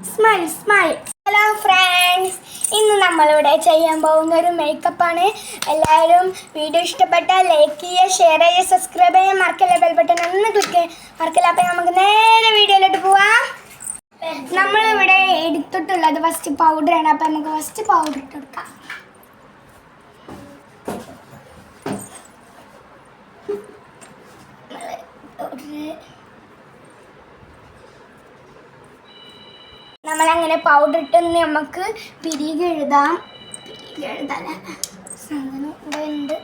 Smile smile hello friends ഇന്ന് നമ്മളിവിടെ ചെയ്യാൻ പോകുന്ന ഒരു മേക്കപ്പ് ആണ്. എല്ലാവരും വീഡിയോ ഇഷ്ടപ്പെട്ടാൽ ലൈക്ക് ചെയ്യുക ഷെയർ ചെയ്യുക സബ്സ്ക്രൈബ് ചെയ്യുക മറക്കല്ല ബെൽ ബട്ടൺ ഒന്ന് ക്ലിക്ക് മറക്കല്ല അപ്പം നമുക്ക് നേരെ വീഡിയോയിലോട്ട് പോവാം. നമ്മളിവിടെ എടുത്തിട്ടുള്ളത് ഫസ്റ്റ് പൗഡറാണ് അപ്പം നമുക്ക് ഫസ്റ്റ് പൗഡർ ഇട്ട് കൊടുക്കാം. നമ്മളങ്ങനെ പൗഡർ ഇട്ട് നമുക്ക് പിരികെ എഴുതാം. പിരികെ എഴുതാൻ ഇവിടെ ഉണ്ട്.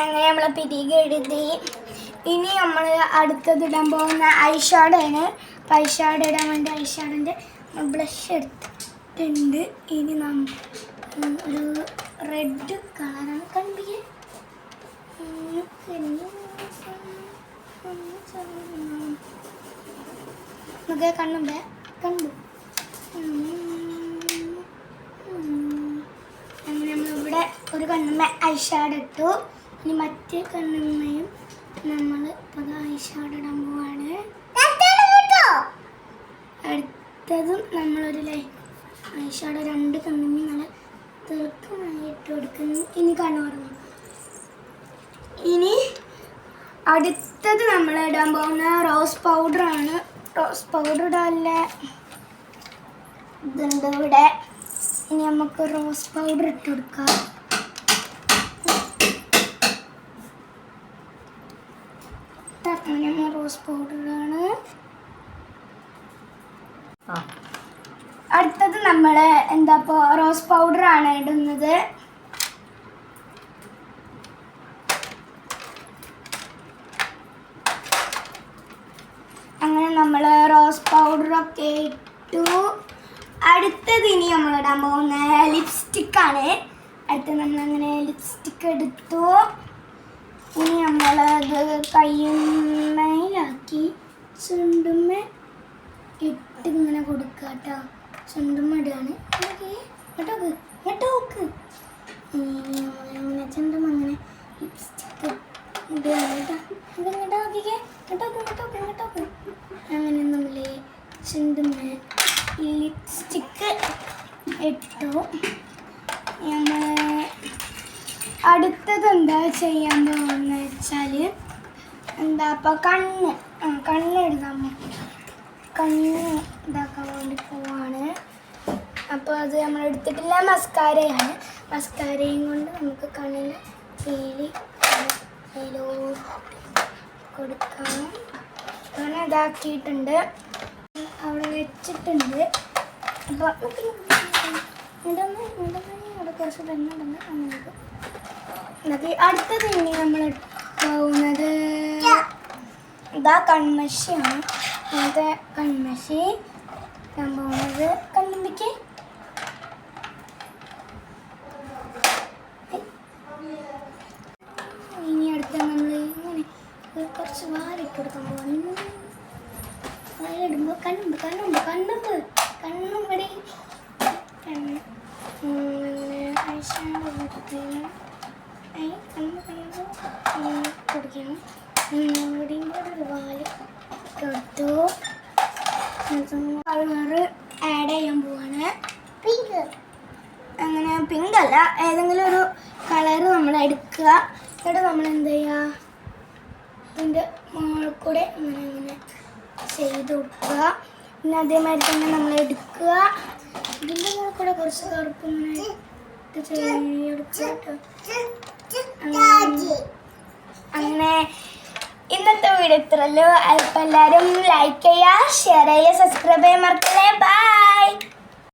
അങ്ങനെ നമ്മൾ പിരികെ എഴുതി. ഇനി നമ്മൾ അടുത്തത് ഇടാൻ പോകുന്ന ഐഷാഡാണ് അപ്പം ഐഷാഡ് ഇടാൻ വേണ്ടി ഐഷാഡിന്റെ ബ്ലഷ് എടുത്തിട്ടുണ്ട്. ഇനി നമ്മൾ ഒരു റെഡ് കളറാണ് കണ്ടില്ലേ? നമുക്ക് കണ്ണുമ്പേ കണ്ടു. അങ്ങനെ നമ്മളിവിടെ ഒരു കണ്ണുമ്മ ഐഷാഡ് ഇട്ടു. ഇനി മറ്റേ കണ്ണുമ്മയും നമ്മൾ ഇപ്പോൾ ഐഷാഡ് ഇടാൻ പോവാണ്. അടുത്തതും നമ്മളൊരു ലൈ ഐഷാഡ് രണ്ട് കണ്ണുമ്മ നല്ല ഇട്ട് ഇനി ഇനി അടുത്തത് നമ്മൾ ഇടാൻ പോകുന്ന റോസ് പൗഡറാണ് റോസ് പൗഡർ ഇടാനുള്ള ഇതുണ്ട് ഇവിടെ. ഇനി നമുക്ക് റോസ് പൗഡർ ഇട്ട് കൊടുക്കാം. അങ്ങനെ റോസ് പൗഡറാണ് അടുത്തത് നമ്മൾ എന്താ ഇപ്പോൾ റോസ് പൗഡറാണ് ഇടുന്നത്. അങ്ങനെ നമ്മൾ റോസ് പൗഡറൊക്കെ ഇട്ടു. അടുത്തത് ഇനി നമ്മൾ ഇടാൻ പോകുന്ന ലിപ്സ്റ്റിക്കാണ് അടുത്ത് നമ്മൾ അങ്ങനെ ലിപ്സ്റ്റിക്ക് എടുത്തു. ഇനി നമ്മൾ അത് കയ്യുമ്മയിലാക്കി ചുണ്ടുമ്മ ഇട്ടിങ്ങനെ കൊടുക്കുക കേട്ടോ ചുണ്ടുമ്മ ഇടുകയാണ് കേട്ടോക്ക് അങ്ങനെ അങ്ങനെ നമ്മൾ ലിപ്സ്റ്റിക്ക് നമ്മൾ അടുത്തത് എന്താ ചെയ്യാൻ പോകുന്നത് വെച്ചാൽ എന്താ ഇപ്പോൾ കണ്ണ്. ആ കണ്ണ് കണ്ണ്. ഇതാക്കാൻ വേണ്ടി പോവാണ്. അപ്പോൾ അത് നമ്മൾ എടുത്തിട്ടില്ല. മസ്കാരയാണ്. മസ്കാരയും കൊണ്ട് നമുക്ക് കണ്ണിന് കയ്യിലോട്ട് കൊടുക്കാം. അങ്ങനെ ഇതാക്കിയിട്ടുണ്ട്. അവിടെ വെച്ചിട്ടുണ്ട്. അപ്പോൾ അവിടെ കുറച്ച് ഇടന്ന് അങ്ങനെ എന്നിട്ട് അടുത്തത് ഇനി നമ്മൾ പോകുന്നത് ഇതാ കൺമശിയാണ് അങ്ങനത്തെ കൺമഷി. ഞാൻ പോകുന്നത് കണ്ണുമ്പിക്ക്. ഇനി അടുത്ത നമ്മൾ ഇങ്ങനെ കുറച്ച് വാലിട്ട് കൊടുക്കാൻ പോകുന്നു വാലിടുമ്പോൾ കണ്ണുമ്പ് കണ്ണുമ്പ് കണ്ണുമ്പ് കണ്ണുമ്പടി. കണ്ണ് കൊടുത്ത് ഐ കണ്ണുമ്പ് കണ്ണുമ്പ് കൊടുക്കണം. ഇവിടെയും കൂടെ ഒരു വാൽ കൊടുത്തു കളറ് ആഡ് ചെയ്യാൻ പോവാണ്. പിങ്ക് അങ്ങനെ പിങ്ക് അല്ല ഏതെങ്കിലും ഒരു കളർ നമ്മൾ എടുക്കുക. എന്നിട്ട് നമ്മൾ എന്ത് ചെയ്യുക ഇതിന്റെ മുകളിൽ കൂടെ ഇങ്ങനെ ഇങ്ങനെ ചെയ്ത് കൊടുക്കുക. പിന്നെ അതേമാതിരി തന്നെ നമ്മൾ എടുക്കുക. ഇതിന്റെ മുകളിൽ കൂടെ കുറച്ച് കറുപ്പ് ഇങ്ങനെ ഇത് ചെയ്തെടുക്കുക കേട്ടോ അങ്ങനെ- അങ്ങനെ ഇന്നത്തെ വീഡിയോ ഇത്രല്ലോ അപ്പം എല്ലാവരും ലൈക്ക് ചെയ്യുക ഷെയർ ചെയ്യുക സബ്സ്ക്രൈബ് ചെയ്യാൻ മറക്കല്ലേ. ബൈ